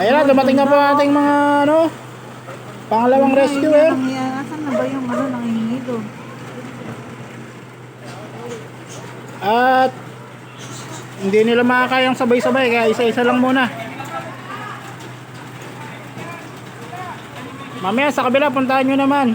Ayan na, dumating na po ating mga ano, pangalawang rescuer. Asan na ba yung ano, nangihingi doon? At hindi nila makakayang sabay-sabay kaya isa-isa lang muna. Mamaya sa kabila puntahan nyo naman.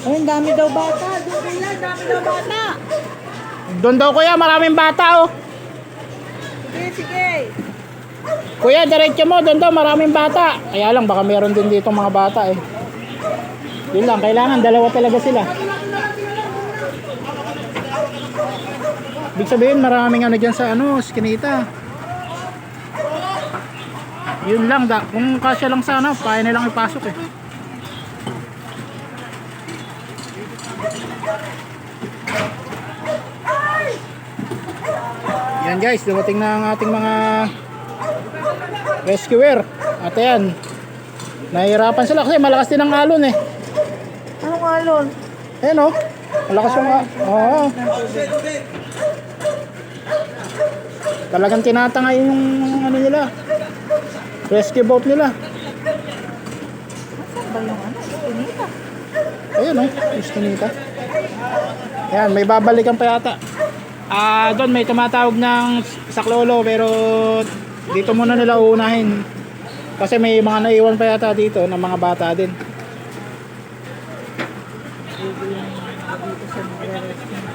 Ay, ang dami daw bata. Doon dami daw bata. Doon daw kuya, maraming bata oh. Sige, sige. Kuya, diretso mo, doon daw maraming bata. Kaya lang, baka meron din dito mga bata eh. Yun lang, kailangan dalawa talaga sila. Ibig sabihin, maraming ano dyan sa ano, skinita. Yun lang, da, kung kasya lang sana, kaya nilang ipasok eh. Yan guys, dumating na ang ating mga rescuer. At ayan, nahihirapan sila kasi malakas din ang alon eh. Anong alon? Ayan oh, malakas yung a- Oo. Talagang tinatangay yung ano nila. Rescue boat nila. Asan ba yung ano? Ayun oh, Eskinita. Ayan, may babalikan pa yata. Ah, doon may tumatawag ng saklolo pero dito muna nila uunahin. Kasi may mga naiwan pa yata dito ng mga bata din.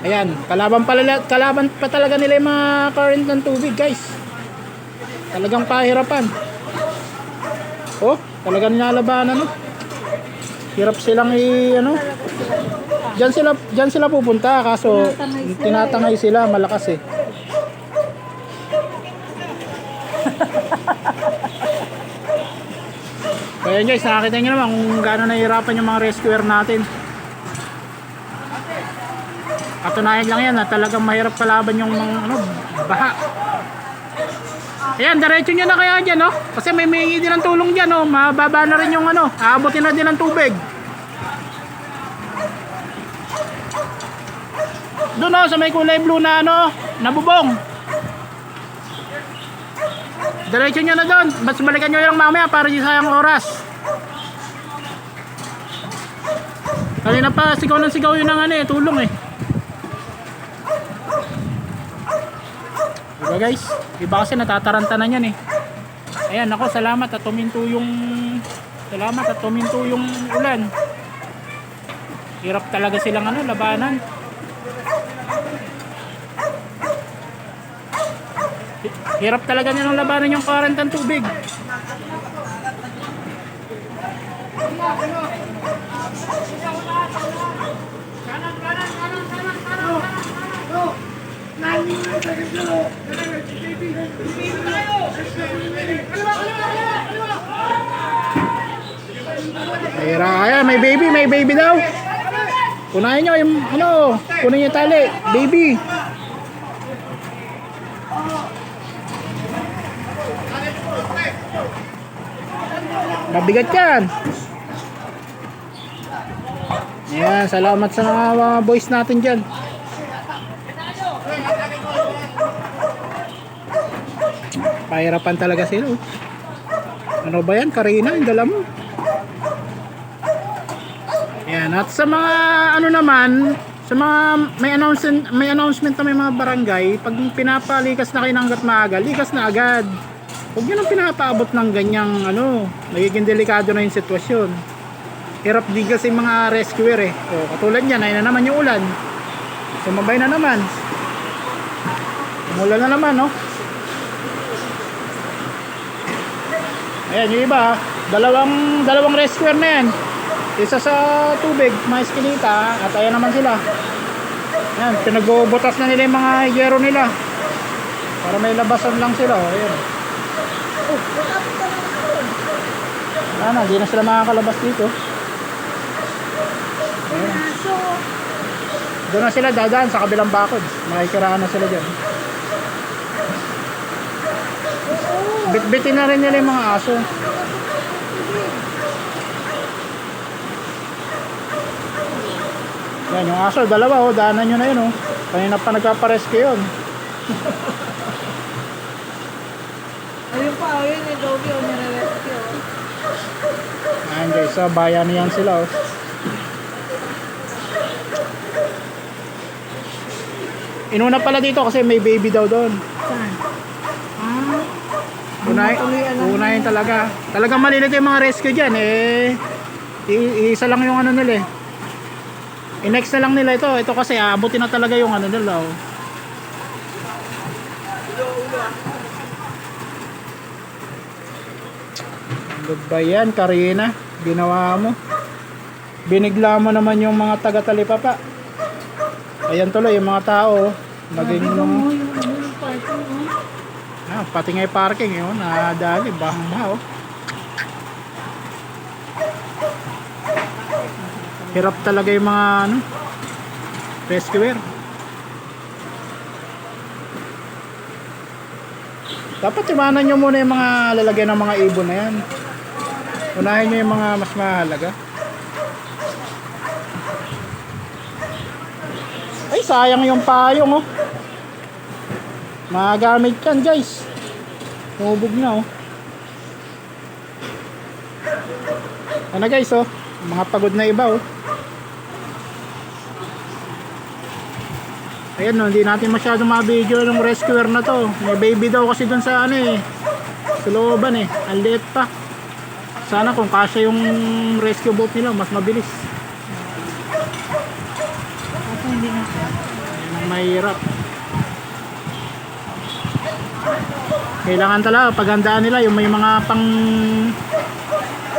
Ayan, kalaban pala kalaban pa talaga nila yung mga current ng tubig, guys. Talagang pahirapan. Oh, talagang nilalabanan, no? Hirap silang i ano? Diyan sila diyan sila pupunta kaso tinatangay sila malakas eh. Kaya guys, nakakita nyo naman kung gaano nahihirapan yung mga rescuer natin. Katunayan lang yan na talagang mahirap kalaban yung mga ano, baha. Ayan, diretso nyo na kaya dyan, no? Kasi may mingi din ng tulong dyan, no? Mababa na rin yung ano, aabutin na din ng tubig. Doon, no, sa may kulay blue na ano, nabubong. Diretso nyo na doon. Mas balikan nyo lang mamaya para di sayang oras. Kanina pa, sigaw ng sigaw yun ng ano eh, tulong eh. Diba guys? Iba kasi natataranta na yan eh. Ayan ako, salamat at tuminto yung salamat at tuminto yung ulan. Hirap talaga silang ano, labanan. Hirap talaga nilang labanan yung current ng tubig. Mayra, ayan, may baby, may baby daw. Kunain nyo yung, ano, kunin yung tali, baby. Mabigat yan. Ayan, salamat sa mga, mga boys natin dyan. Pahirapan talaga sila. oh. Ano ba yan? Karina, yung dala mo. Ayan, at sa mga ano naman, sa mga may announcement, may announcement na may mga barangay, pag pinapalikas na kayo ng hanggat maaga, likas na agad. Huwag nyo nang pinapaabot ng ganyang ano, nagiging delikado na yung sitwasyon. Hirap din kasi mga rescuer eh. O, katulad yan, ayun na naman yung ulan. Sumabay na naman. Umulan na naman, no? Ayan, yung iba, dalawang, dalawang rescuer na yan. Isa sa tubig, mga eskinita, at ayan naman sila. Ayan, pinagbubutas na nila yung mga yero nila. Para may labasan lang sila, oh, ayan. Wala na, hindi na sila makakalabas dito. Ayan. Doon na sila dadaan sa kabilang bakod. Makikiraan na sila dyan. Bitbitin na rin nila yung mga aso. Yan, yung aso, dalawa oh, daanan nyo na yun oh. Kanina pa nagpapareske yun. Ayun pa, ayun yung Dobby, oh, nire-rescue. Oh. Ayan guys, so bayan yan sila oh. Inuna pala dito kasi may baby daw doon. Saan? Ah, Unay, unahin talaga. Talagang malilit yung mga rescue dyan eh. I- isa lang yung ano nila eh. I-next na lang nila ito. Ito kasi aabutin na talaga yung ano nila oh. Ba yan, Karina? Ginawa mo. Binigla mo naman yung mga taga-talipapa. Ayan tuloy, yung mga tao. oh. Naging Tignan mo yung ano yung parking, oh. Ah, pati nga yung parking yun, nadali, bahang baha oh. Hirap talaga yung mga ano, rescuer. Dapat iwanan nyo muna yung mga lalagyan ng mga ibon na yan. Unahin nyo yung mga mas mahalaga. Ay, sayang yung payong oh. Magamit yan guys. Hubog na oh. Ano guys oh. Mga pagod na iba oh. Ayan no, hindi natin masyado ma-video ng rescuer na to. May baby daw kasi dun sa ano eh. Sa looban eh. Ang liit pa. Sana kung kasya yung rescue boat nila, mas mabilis. Ako hindi na. Mahirap. Kailangan talaga paghandaan nila yung may mga pang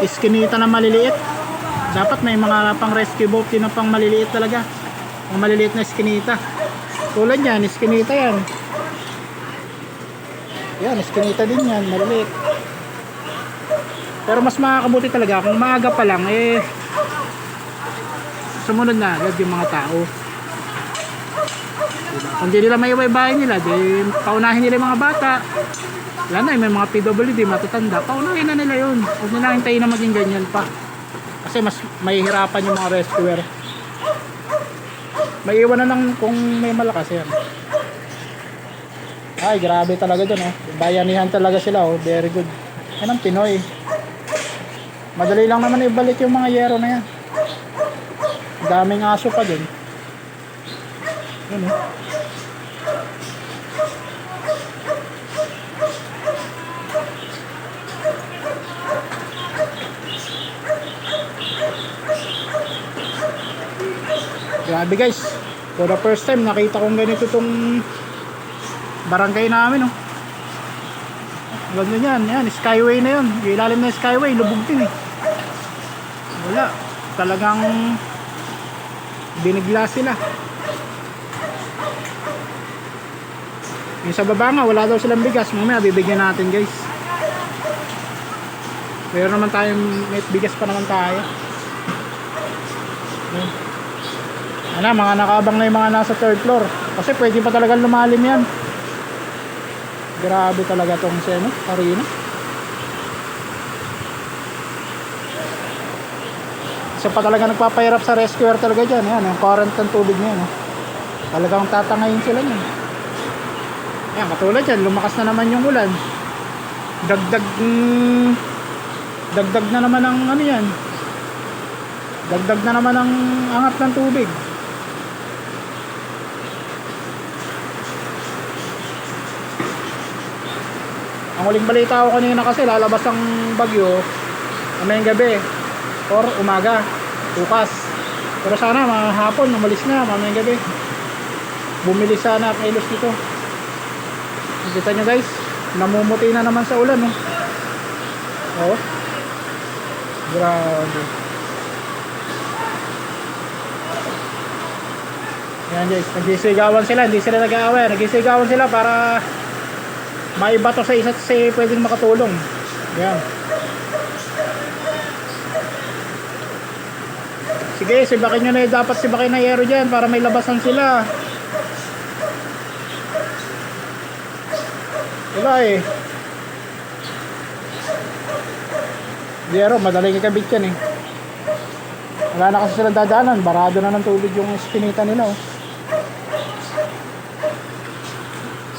iskinita na maliliit. Dapat may mga pang rescue boat din na pang maliliit talaga. Ang maliliit na iskinita. Tulad yan, iskinita yan. Yan, iskinita din yan, maliliit. Pero mas makakabuti talaga kung maaga pa lang eh sumunod na agad yung mga tao. Diba? Kung di nila may nila, di paunahin nila yung mga bata. Wala na, may mga PWD, matatanda. Paunahin na nila yun. Huwag nila hintayin na maging ganyan pa. Kasi mas mahihirapan yung mga rescuer. May iwan na lang kung may malakas yan. Ay, grabe talaga dun oh. Bayanihan talaga sila oh. Very good. Yan ang Pinoy. Madali lang naman ibalik yung mga yero na yan. Daming aso pa dun. Yun oh. Grabe guys. For the first time nakita kong ganito tong barangay namin oh. Ganda yan, yan, skyway na. Yung ilalim yung skyway, lubog din eh. Wala. Talagang binigla sila. Yung sa baba nga, wala daw silang bigas. Mamaya bibigyan natin guys. Pero naman tayong may bigas pa naman tayo. Ano, mga nakabang na yung mga nasa third floor. Kasi pwede pa talaga lumalim yan. Grabe talaga tong si ano, Isa pa talaga nagpapahirap sa rescuer talaga dyan. Yan, yung current ng tubig na yan. Oh. Talagang tatangayin sila niyan. Yan, katulad yan, lumakas na naman yung ulan. Dagdag, mm, dagdag na naman ang ano yan. Dagdag na naman ang angat ng tubig. Ang huling balita ko kanina kasi lalabas ang bagyo mamayang gabi or umaga, bukas. Pero sana mga hapon, umalis na mamayang gabi. Bumili sana kilos dito. Kita nyo guys, namumuti na naman sa ulan. Oh. Oh. Grabe. Yan guys, nagsisigawan sila, hindi sila nag-aaway. Nagsisigawan sila para maibato sa isa't isa pwedeng makatulong. Yan. Sige, sibakin nyo na dapat sibakin na yero dyan para may labasan sila. Wala eh. Yero, madaling ikabit yan eh. Wala na kasi silang dadaanan. Barado na ng tubig yung spinita nila oh.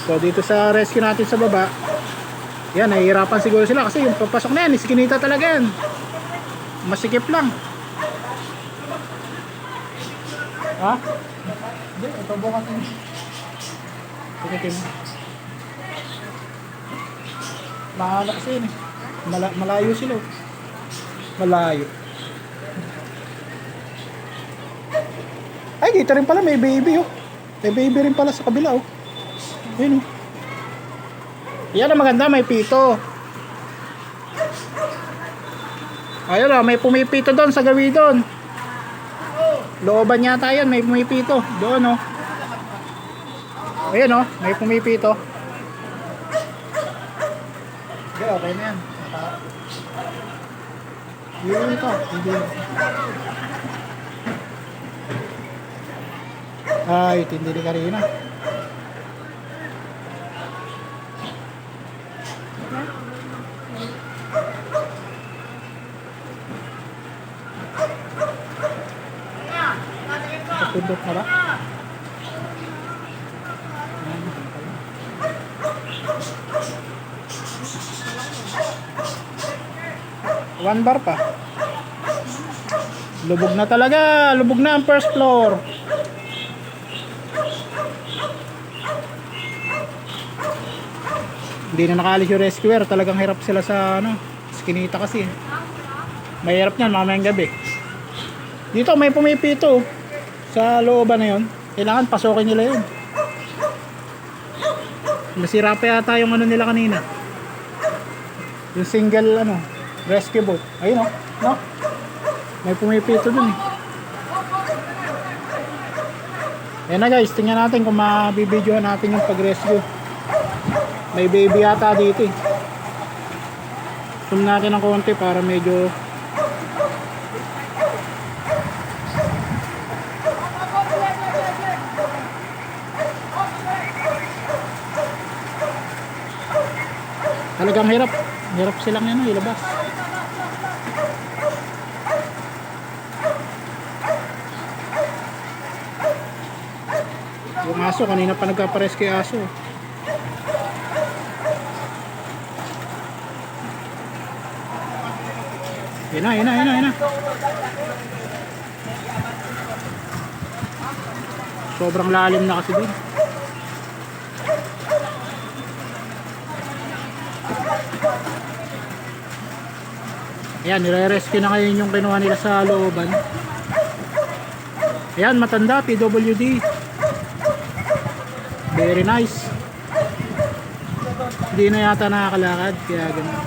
So dito sa rescue natin sa baba, yan, nahihirapan siguro sila kasi yung papasok na yan, iskinita talaga yan. Masikip lang. Ha? Hindi, ito bukas yun. Tikitin mo. Mahala kasi yun eh. Mala- malayo sila. oh. Malayo. Ay, dito rin pala may baby oh. May baby rin pala sa kabila oh. Yun oh. Yan ang maganda, may pito. Ayun oh, may pumipito doon sa gawi doon. Looban yata yan, may pumipito. Doon oh. Ayun oh, may pumipito. Okay, okay na yan. Yun ito, hindi. Ay, tindi ni Karina. Napindot na ba? One bar pa. Lubog na talaga. Lubog na ang first floor. Hindi na nakaalis yung rescuer. Talagang hirap sila sa ano. Skinita kasi. Mahirap niyan mamayang gabi. Dito may pumipito. Sa looban na yun. Kailangan pasokin nila yun. Nasira pa yata yung ano nila kanina. Yung single ano. Rescue boat. Ayun oh. No? May pumipito dun eh. Yan na guys, tingnan natin kung mabibidyohan natin yung pag-rescue. May baby yata dito eh. Zoom natin ng konti para medyo talagang hirap. Hirap silang ano, ilabas. Yung aso, kanina pa nagkapares kay aso. Yan na, yan na, yan na, yan na. Sobrang lalim na kasi doon. Ayan, nire-rescue na ngayon yung kinuha nila sa looban. Ayan, matanda, PWD. Very nice. Hindi na yata nakakalakad, kaya ganun.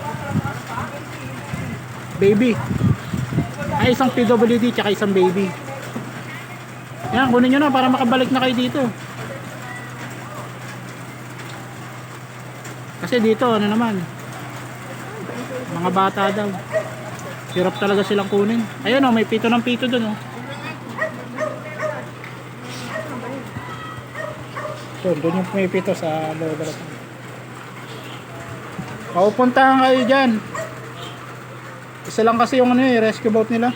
Baby. Ay, isang PWD tsaka isang baby. Yan, kunin nyo na para makabalik na kayo dito. Kasi dito, ano naman, mga bata daw. Hirap talaga silang kunin. Ayun oh, may pito ng pito dun oh. So, doon yung pumipito sa loob ng Paupuntahan kayo dyan. Isa lang kasi yung ano eh, rescue boat nila.